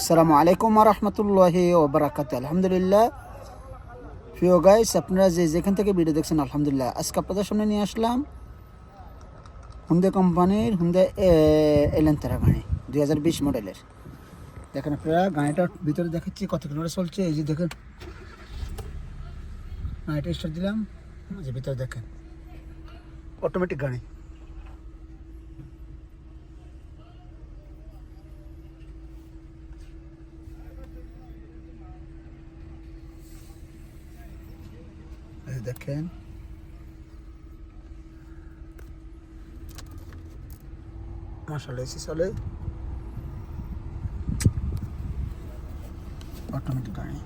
আসসালামু আলাইকুম রহমতুল্লাহি ওবরাকাত আলহামদুলিল্লাহ। প্রিয় গাইস আপনারা যে যেখান থেকে ভিডিও দেখছেন, আলহামদুলিল্লাহ, আজকে আপনাদের সামনে নিয়ে আসলাম হুন্দে কোম্পানির হুন্দে এলেন্তারা গাড়ি, দুই হাজার বিশ মডেলের দেখেন আপনারা, গাড়িটার ভিতরে দেখাচ্ছি কত কিলোমিটার চলছে। এই যে দেখেন, গাড়িটা স্টার্ট দিলাম। যে ভিতরে দেখেন অটোমেটিক গাড়ি। দেখেন। মাসাল্লাহ এসি চলে। অটোমেটিক গাড়ি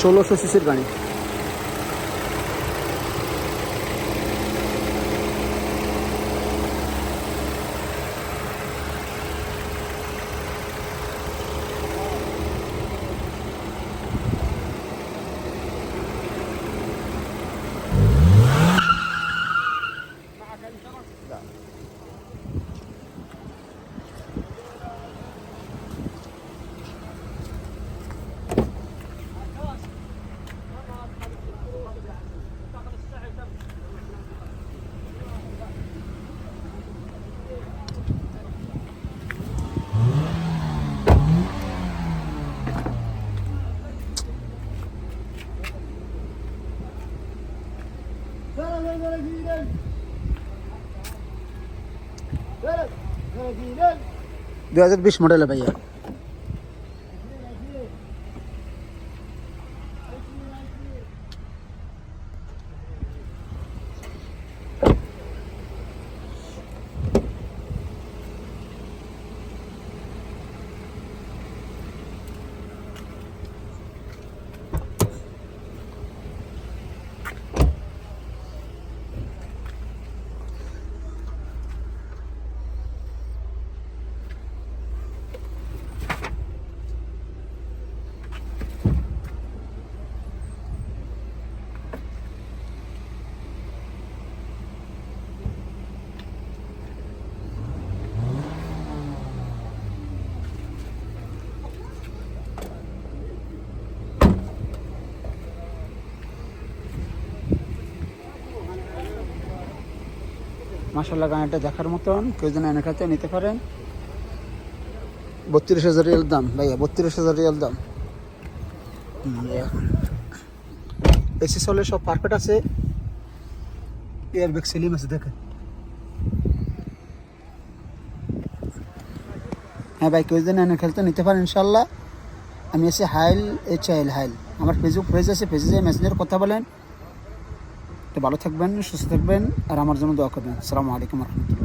ষোলোশো সিসির গাড়ি। দু হাজার বিশ মডেলে ভাইয়া মাসাল্লাহ গাড়িটা দেখার মতন। কেউ যেন এনে খাতে নিতে পারেন বত্রিশ হাজার রিয়াল দাম, ভাইয়া, বত্রিশ হাজার রিয়াল দাম। এসি চলে সব পারফেক্ট আছে। এয়ার ব্যাগ সেলিম আছে, দেখেন। হ্যাঁ ভাই, কেউ যেন এনে খেলতে নিতে পারেন ইনশাল্লাহ আমি এসে হাইল, এইচ আইল হাইল। আমার ফেসবুক পেজ আছে যে মেসেঞ্জার কথা বলেন। তো ভালো থাকবেন সুস্থ থাকবেন আর আমার জন্য দোয়া করবেন। সালামু আলাইকুম রহমতুল্লাহ।